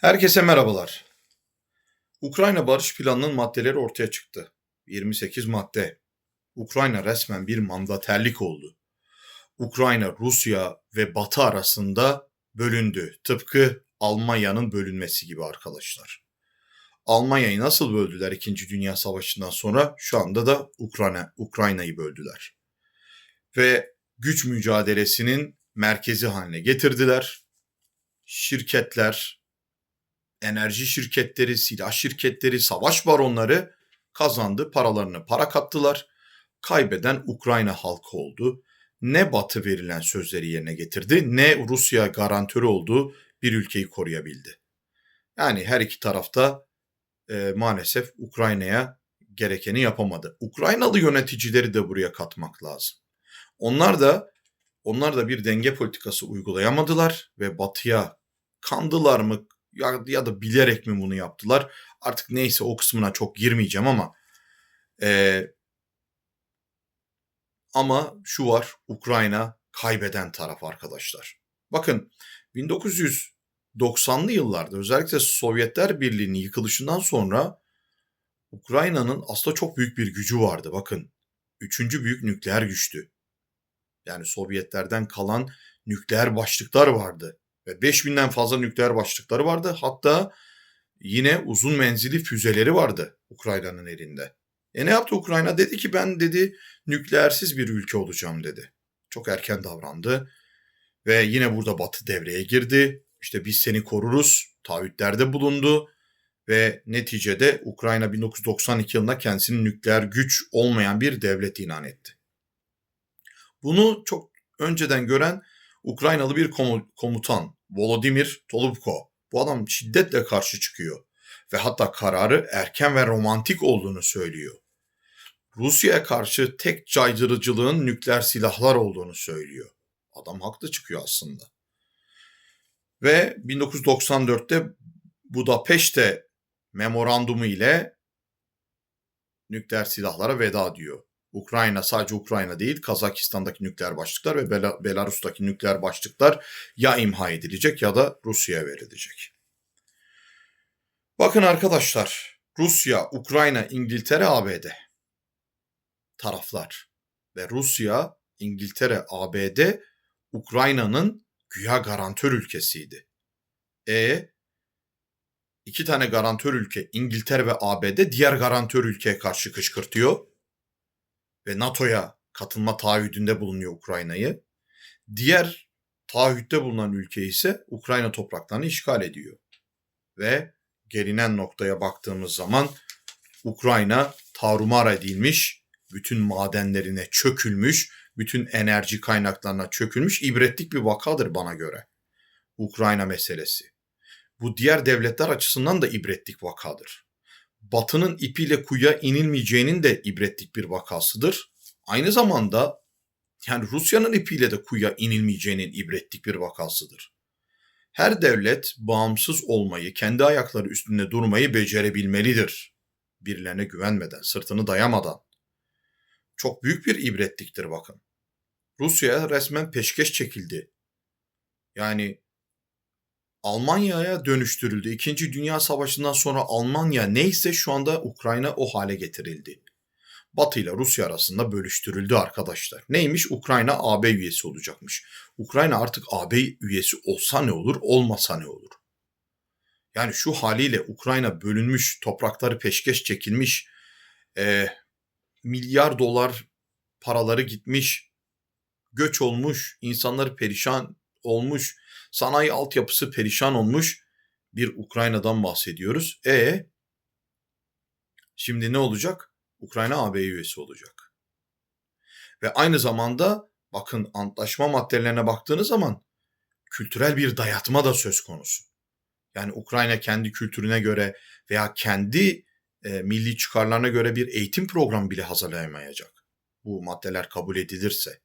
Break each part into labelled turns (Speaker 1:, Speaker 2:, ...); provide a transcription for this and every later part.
Speaker 1: Herkese merhabalar. Ukrayna barış planının maddeleri ortaya çıktı. 28 madde. Ukrayna resmen bir mandaterlik oldu. Ukrayna, Rusya ve Batı arasında bölündü. Tıpkı Almanya'nın bölünmesi gibi arkadaşlar. Almanya'yı nasıl böldüler 2. Dünya Savaşı'ndan sonra şu anda da Ukrayna Ukrayna'yı böldüler. Ve güç mücadelesinin merkezi haline getirdiler. Şirketler, enerji şirketleri, silah şirketleri, savaş baronları kazandı, paralarını para kattılar. Kaybeden Ukrayna halkı oldu. Ne Batı verilen sözleri yerine getirdi, ne Rusya garantörü olduğu bir ülkeyi koruyabildi. Yani her iki tarafta e, maalesef Ukrayna'ya gerekeni yapamadı. Ukraynalı yöneticileri de buraya katmak lazım. Onlar da onlar da bir denge politikası uygulayamadılar ve Batı'ya kandılar mı ya, ya da bilerek mi bunu yaptılar? Artık neyse o kısmına çok girmeyeceğim ama e, ama şu var Ukrayna kaybeden taraf arkadaşlar. Bakın 1990'lı yıllarda özellikle Sovyetler Birliği'nin yıkılışından sonra Ukrayna'nın aslında çok büyük bir gücü vardı. Bakın üçüncü büyük nükleer güçtü. Yani Sovyetlerden kalan nükleer başlıklar vardı. Ve 5000'den fazla nükleer başlıkları vardı. Hatta yine uzun menzili füzeleri vardı Ukrayna'nın elinde. E ne yaptı Ukrayna? Dedi ki ben dedi nükleersiz bir ülke olacağım dedi. Çok erken davrandı. Ve yine burada Batı devreye girdi. İşte biz seni koruruz. Taahhütlerde bulundu. Ve neticede Ukrayna 1992 yılında kendisinin nükleer güç olmayan bir devlet ilan etti. Bunu çok önceden gören Ukraynalı bir komutan Volodymyr Tolubko. Bu adam şiddetle karşı çıkıyor ve hatta kararı erken ve romantik olduğunu söylüyor. Rusya'ya karşı tek caydırıcılığın nükleer silahlar olduğunu söylüyor. Adam haklı çıkıyor aslında. Ve 1994'te Budapeşte memorandumu ile nükleer silahlara veda diyor. Ukrayna sadece Ukrayna değil Kazakistan'daki nükleer başlıklar ve Bel- Belarus'taki nükleer başlıklar ya imha edilecek ya da Rusya'ya verilecek. Bakın arkadaşlar Rusya, Ukrayna, İngiltere, ABD taraflar ve Rusya, İngiltere, ABD Ukrayna'nın güya garantör ülkesiydi. E iki tane garantör ülke İngiltere ve ABD diğer garantör ülkeye karşı kışkırtıyor ve NATO'ya katılma taahhüdünde bulunuyor Ukrayna'yı. Diğer taahhütte bulunan ülke ise Ukrayna topraklarını işgal ediyor. Ve gelinen noktaya baktığımız zaman Ukrayna tarumar edilmiş, bütün madenlerine çökülmüş, bütün enerji kaynaklarına çökülmüş ibretlik bir vakadır bana göre. Ukrayna meselesi. Bu diğer devletler açısından da ibretlik vakadır. Batı'nın ipiyle kuyuya inilmeyeceğinin de ibretlik bir vakasıdır. Aynı zamanda yani Rusya'nın ipiyle de kuyuya inilmeyeceğinin ibretlik bir vakasıdır. Her devlet bağımsız olmayı, kendi ayakları üstünde durmayı becerebilmelidir. Birilerine güvenmeden, sırtını dayamadan. Çok büyük bir ibretliktir bakın. Rusya resmen peşkeş çekildi. Yani Almanya'ya dönüştürüldü. İkinci Dünya Savaşı'ndan sonra Almanya neyse şu anda Ukrayna o hale getirildi. Batı ile Rusya arasında bölüştürüldü arkadaşlar. Neymiş? Ukrayna AB üyesi olacakmış. Ukrayna artık AB üyesi olsa ne olur, olmasa ne olur? Yani şu haliyle Ukrayna bölünmüş, toprakları peşkeş çekilmiş, e, milyar dolar paraları gitmiş, göç olmuş, insanları perişan olmuş, sanayi altyapısı perişan olmuş bir Ukrayna'dan bahsediyoruz. E şimdi ne olacak? Ukrayna AB üyesi olacak. Ve aynı zamanda bakın antlaşma maddelerine baktığınız zaman kültürel bir dayatma da söz konusu. Yani Ukrayna kendi kültürüne göre veya kendi e, milli çıkarlarına göre bir eğitim programı bile hazırlayamayacak. Bu maddeler kabul edilirse.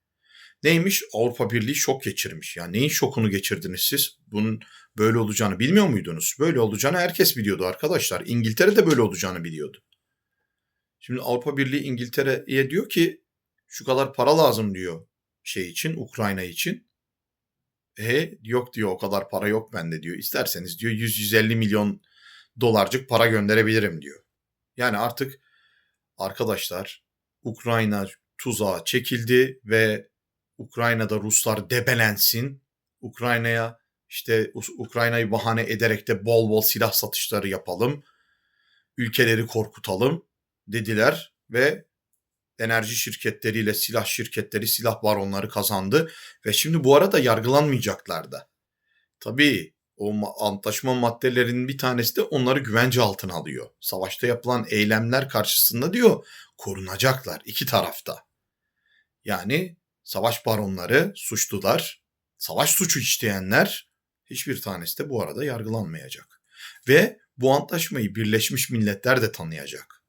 Speaker 1: Neymiş? Avrupa Birliği şok geçirmiş. Yani neyin şokunu geçirdiniz siz? Bunun böyle olacağını bilmiyor muydunuz? Böyle olacağını herkes biliyordu arkadaşlar. İngiltere de böyle olacağını biliyordu. Şimdi Avrupa Birliği İngiltere'ye diyor ki şu kadar para lazım diyor şey için, Ukrayna için. E yok diyor o kadar para yok bende diyor. İsterseniz diyor 100-150 milyon dolarcık para gönderebilirim diyor. Yani artık arkadaşlar Ukrayna tuzağa çekildi ve Ukrayna'da Ruslar debelensin. Ukrayna'ya işte Ukrayna'yı bahane ederek de bol bol silah satışları yapalım. Ülkeleri korkutalım dediler ve enerji şirketleriyle silah şirketleri, silah baronları kazandı ve şimdi bu arada yargılanmayacaklar da. Tabii o antlaşma maddelerinin bir tanesi de onları güvence altına alıyor. Savaşta yapılan eylemler karşısında diyor korunacaklar iki tarafta. Yani savaş baronları, suçlular, savaş suçu işleyenler hiçbir tanesi de bu arada yargılanmayacak. Ve bu antlaşmayı Birleşmiş Milletler de tanıyacak.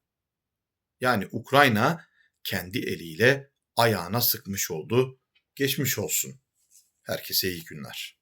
Speaker 1: Yani Ukrayna kendi eliyle ayağına sıkmış oldu. Geçmiş olsun. Herkese iyi günler.